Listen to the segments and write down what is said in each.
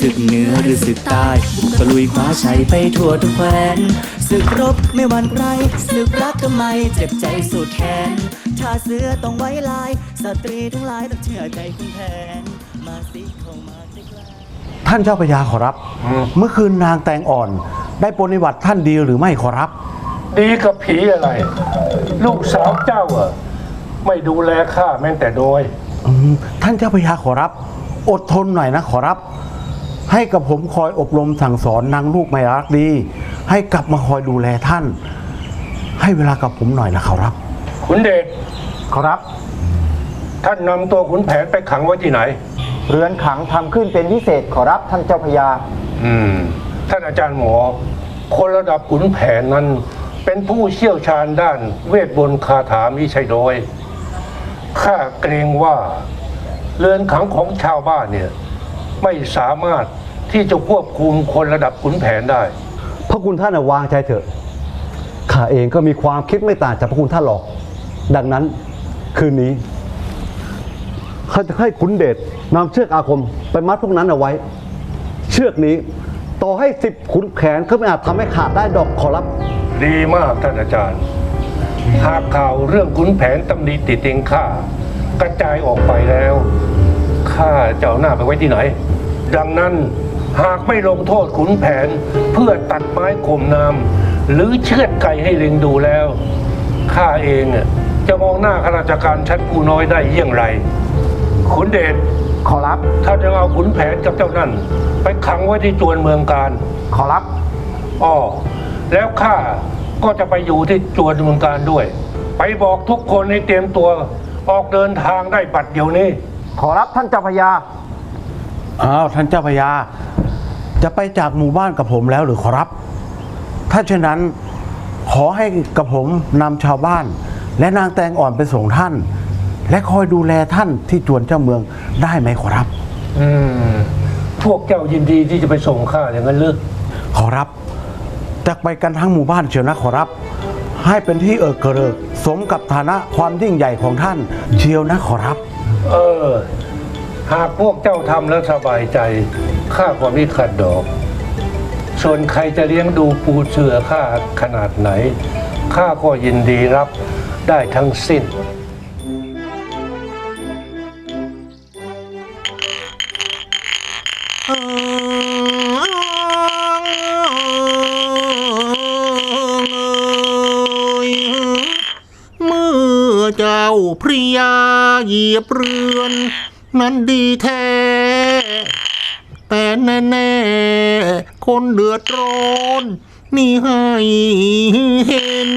ศึกเหนือหรือศึกใต้ตะลุยคว้าชัยไปทั่วทุกแคว้นศึกรบไม่หวั่นใครศึกรักทำไมเจ็บใจสุดแขนชาติเสือต้องไว้ลาย สตรีทั้งหลายต้องเชื่อใจคุณแผนมาสิเข้ามาใกล้ๆท่านเจ้าพระยาขอรับ เมื่อคืนนางแตงอ่อน ได้ปรนิบัติท่านดีหรือไม่ขอรับ ดีกับผีอะไร ลูกสาวเจ้าอะไม่ดูแลข้าแม้แต่โดย อืมท่านเจ้าพระยาขอรับ อดทนหน่อยนะขอรับ ให้กับผมคอยอบรมสั่งสอนนางลูกไม่รักดี ให้กลับมาคอยดูแลท่าน ให้เวลากับผมหน่อยนะขอรับ ขุนเดชขอรับ ท่านนำตัวขุนแผนไปขังไว้ที่ไหน เรือนขังทำขึ้นเป็นพิเศษขอรับท่านเจ้าพระยาอืม ท่านอาจารย์หมอ คนระดับขุนแผนนั้น เป็นผู้เชี่ยวชาญด้านเวทบนต์คาถามิใช่โดยข้าเกรงว่า เรือนขังของชาวบ้านเนี่ย ไม่สามารถที่จะควบคุมคนระดับขุนแผนได้ พระคุณท่านน่ะวางใจเถอะ ข้าเองก็มีความคิดไม่ต่างจากพระคุณท่านหรอก ดังนั้นคืนนี้ข้าจะให้ขุนเดชนำเชือกอาคมไปมัดพวกนั้นเอาไว้ เชือกนี้ต่อให้สิบขุนแขนก็ไม่อาจทำให้ขาดได้ดอกขอรับ ดีมากท่านอาจารย์ หากข่าวเรื่องขุนแผนตำหนิติติงข้ากระจายออกไปแล้ว ข้าจะเอาหน้าไปไว้ที่ไหน ดังนั้นหากไม่ลงโทษขุนแผนเพื่อตัดไม้ข่มน้ำหรือเชือดไก่ให้ลิงดูแล้วข้าเองน่ะจะมองหน้าข้าราชการชั้นผู้น้อยได้เยี่ยงไร ขุนเดชขอรับถ้าจะเอาขุนแผนกับเจ้านั่น ไปขังไว้ที่จวนเมืองการ ขอรับอ๋อแล้วข้าก็จะไปอยู่ที่จวนเมืองการด้วย ไปบอกทุกคนให้เตรียมตัวออกเดินทางได้บัดเดี๋ยวนี้ ขอรับท่านเจ้าพระยาอ้าวท่านเจ้าพระยาจะไปจากหมู่บ้านกับผมแล้วหรือขอรับ ถ้าเช่นนั้นขอให้กับผมนำชาวบ้าน และนางแตงอ่อนไปส่งท่าน และคอยดูแลท่านที่จวนเจ้าเมืองได้ไหมขอรับ อืม พวกเจ้ายินดีที่จะไปส่งข้าอย่างนั้นหรือขอรับจะไปกันทั้งหมู่บ้านเชียวนะขอรับ ให้เป็นที่เอิกกระเริกสมกับฐานะความยิ่งใหญ่ของท่านเชียวนะขอรับ เออ หากพวกเจ้าทำแล้วสบายใจ ข้าก็ไม่ขัดดอก ส่วนใครจะเลี้ยงดูปูเสือข้าขนาดไหน ข้าก็ยินดีรับได้ทั้งสิ้นเมื่อเจ้าพริยา เหยียบเรือน นั้นดีแท้ แต่แน่ๆ คนเดือดร้อนนี่ให้เห็น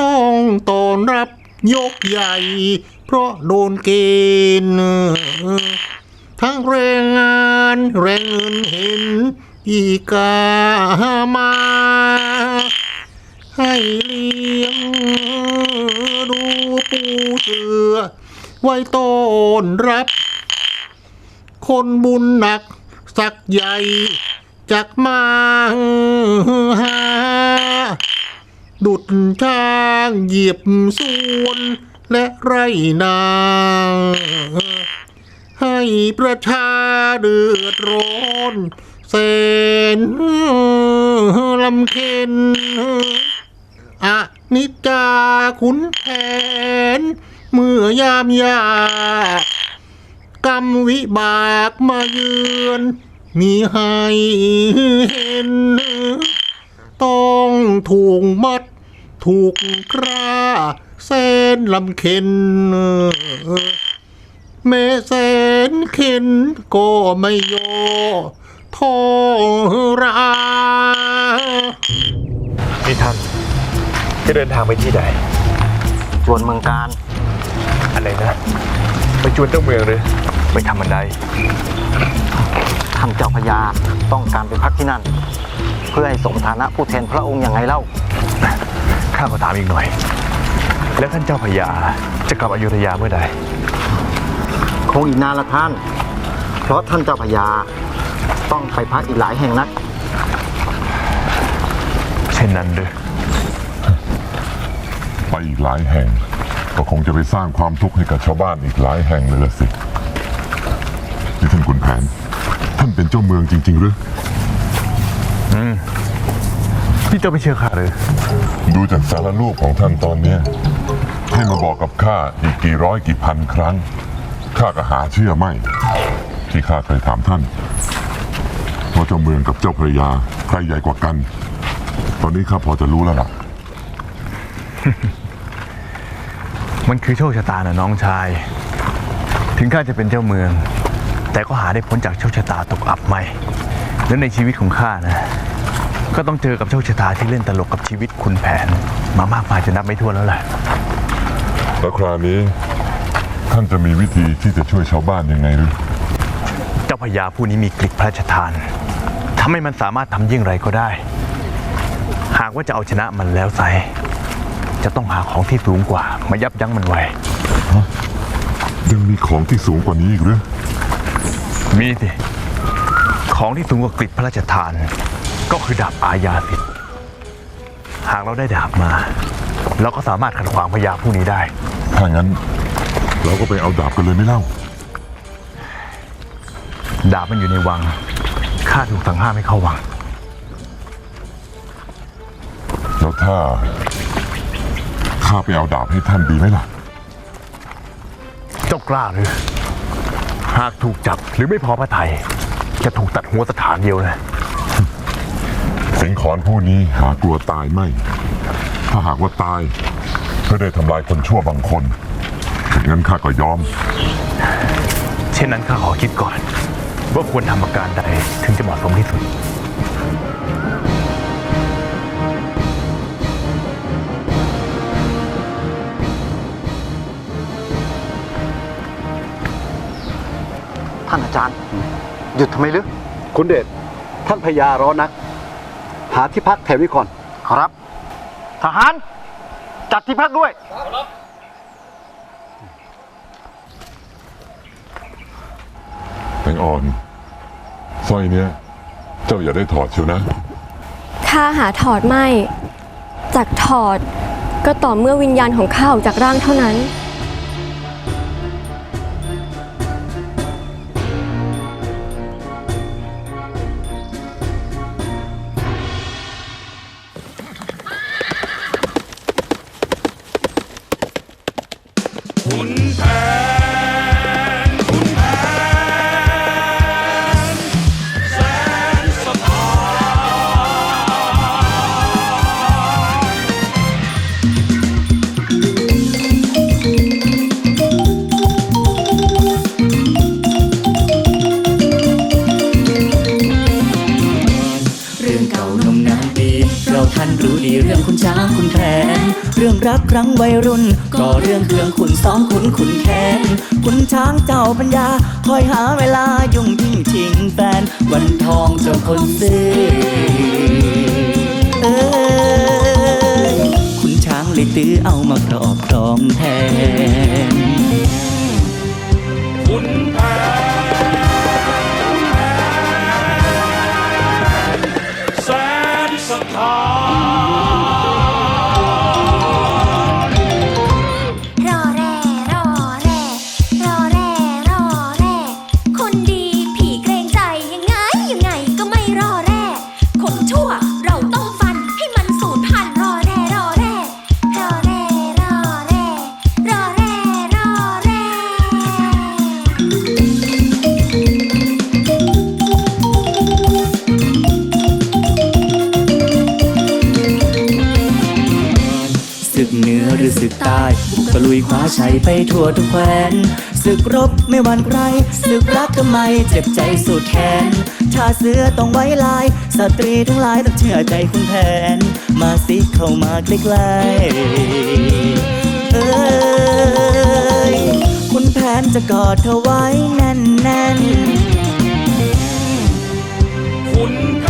ต้องต้อนรับยกใหญ่ เพราะโดนเกณฑ์ทั้งแรงงานแรงเงินเห็นอีกามา ให้เลี้ยง เสือ ไว้ต้อนรับ คนบุญหนัก สักใหญ่จากมาหาดุดช้างเหยียบสวนและไรนา ให้ประชาเดือดร้อนแสนลำเค็นอะ นิจจาขุนแผน เมื่อยามยากกรรมวิบากมาเยือน มีให้เห็น ต้องถูกมัด ถูกกราแสนลำเค็นแม่แสนเข็นก็ไม่ยอทอรานี่ท่าน จะเดินทางไปที่ใดจวนเมืองการอะไรนะไปจวนเจ้าเมืองหรือไปทำมันใดท่านเจ้าพระยาต้องการไปพักที่นั่น เพื่อให้สมฐานะผู้แทนพระองค์อย่างไงเล่าข้าก็ถามอีกหน่อย แล้วท่านเจ้าพญาจะกลับอยุธยาเมื่อใดคงอีกนานละท่าน เพราะท่านเจ้าพระยาต้องไปพักอีกหลายแห่งนักเช่นนั้นหรือ ไปอีกหลายแห่ง ก็คงจะไปสร้างความทุกข์ให้กับชาวบ้านอีกหลายแห่งเลยละสินี่ท่านขุนแผน ท่านเป็นเจ้าเมืองจริง ๆ หรือพี่เจ้าไม่เชื่อข้าเลยดูจากสารรูปของท่านตอนเนี้ยให้มาบอกกับข้าอีกกี่ร้อยกี่พันครั้งข้าก็หาเชื่อไม่ ที่ข้าเคยถามท่านว่าเจ้าเมืองกับเจ้าพระยาใครใหญ่กว่ากัน ตอนนี้ข้าพอจะรู้แล้วล่ะ มันคือโชคชะตานะน้องชาย ถึงข้าจะเป็นเจ้าเมือง แต่ก็หาได้พ้นจากโชคชะตาตกอับไม่ และในชีวิตของข้านะ ก็ต้องเจอกับโชคชะตาที่เล่นตลกกับชีวิตคุณแผน มามากมายจะนับไม่ถ้วนแล้วแหละแล้วคราวนี้ท่านจะมีวิธีที่จะช่วยชาวบ้านยังไงหรือเจ้าพญาผู้นี้มีกฤษพระราชทานทำให้มันสามารถทำยิ่งไรก็ได้ หากว่าจะเอาชนะมันแล้วไซ จะต้องหาของที่สูงกว่า มายับยั้งมันไว้ ยังมีของที่สูงกว่านี้อีกหรือมีสิของที่สูงกว่ากฤษพระราชทาน ก็คือดาบอาญาสิทธิ์หากเราได้ดาบมา เราก็สามารถขัดขวางพญาผู้นี้ได้ ถ้างั้น เราก็ไปเอาดาบกันเลยไหม่เล่า ดาบมันอยู่ในวังข้าถูกสั่งห้ามให้เข้าวัง แล้วถ้า ข้าไปเอาดาบให้ท่านดีไหมล่ะ เจ้ากล้าหรือ หากถูกจับหรือไม่พอพระไทย จะถูกตัดหัวสถานเดียวนะสิงขอนผู้นี้หากลัวตายไม่ ถ้าหากว่าตายเพื่อได้ทำลายคนชั่วบางคนงั้นข้าก็ยอม เช่นนั้นข้าขอคิดก่อน ว่าควรทำอาการใดถึงจะเหมาะสมที่สุด หยุดทำไมลึกคุณเดชท่านพญาร้อนนัก หาที่พักแถวนี้ก่อนครับ ทหาร จัดที่พักด้วย แตงอ่อนสร้อยเนี้ย เจ้าอย่าได้ถอดเชียวนะ ข้าหาถอดไม่ จากถอดก็ต่อเมื่อวิญญาณของข้าออกจากร่างเท่านั้น ท่านรู้ดีเรื่องคุณช้างคุณแผนเรื่องรักครั้งวัยรุ่น ก็เรื่องเครื่องขุนซ้อมขุนขุนแค้นคุณช้างเจ้าปัญญา คอยหาเวลายุ่งยิ่งชิงแฟน วันทองเจ้าคนซื้อเอยคุณช้างเลยตื้อเอามาครอบครองแทนรอ กตะลุยคว้าชัยไปทั่วทุกแคว้นศึกรบไม่หวั่นใครศึกรักทำไมเจ็บใจสุดแขนชาเสือต้องไว้ลาย สตรีทั้งหลายต้องเชื่อใจคุณแผน มาสิเข้ามาใกล้ๆเอ้ยคุณแผนจะกอดเธอไว้แน่นๆคุณแผ